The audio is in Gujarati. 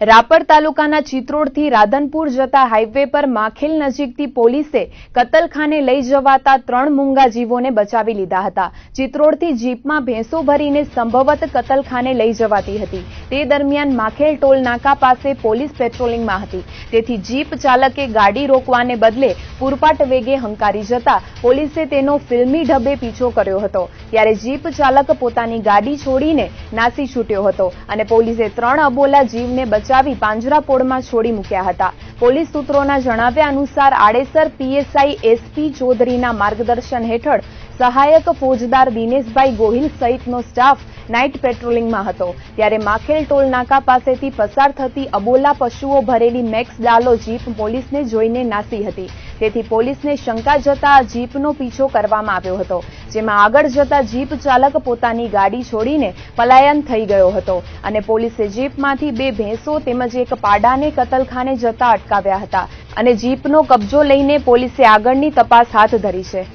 રાપર તાલુકાના ચિત્રોડથી રાધનપુર જતા હાઈવે પર માખેલ નજીકથી પોલીસે કતલખાને લઈ જવાતા ત્રણ મૂંગા જીવોને બચાવી લીધા હતા. ચિત્રોડથી જીપમાં ભેંસો ભરીને સંભવત કતલખાને લઈ જવાતી હતી. તે દરમિયાન માખેલ ટોલ નાકા પાસે પોલીસ પેટ્રોલિંગમાં હતી. તેથી જીપ ચાલકે ગાડી રોકવાને બદલે પૂરપાટ વેગે હંકારી જતા પોલીસે તેનો ફિલ્મી ઢબે પીછો કર્યો હતો. ત્યારે જીપ ચાલક પોતાની ગાડી છોડીને નાસી છૂટ્યો હતો અને પોલીસે ત્રણ અબોલા જીવને બચાવી પાંજરાપોળમાં છોડી મૂક્યા હતા. પોલીસ સૂત્રોના જણાવ્યા અનુસાર આડેસર પીએસઆઈ એસપી ચૌધરીના માર્ગદર્શન હેઠળ સહાયક ફોજદાર દિનેશભાઈ ગોહિલ સહિતનો સ્ટાફ નાઇટ પેટ્રોલિંગમાં હતો. ત્યારે માખેલ ટોલ નાકા પાસેથી પસાર થતી અબોલા પશુઓ ભરેલી મેક્સ ડાલો જીપ પોલીસને જોઈને નાસી હતી. તેથી પોલીસને શંકા જતા જીપનો પીછો કરવામાં આવ્યો હતો, જેમાં આગળ જતા જીપ ચાલક પોતાની ગાડી છોડીને પલાયન થઈ ગયો હતો અને પોલીસે જીપમાંથી બે ભેંસો તેમજ એક પાડાને કતલખાને જતા અટકાવ્યા હતા અને જીપનો કબજો લઈને પોલીસે આગળની તપાસ હાથ ધરી છે.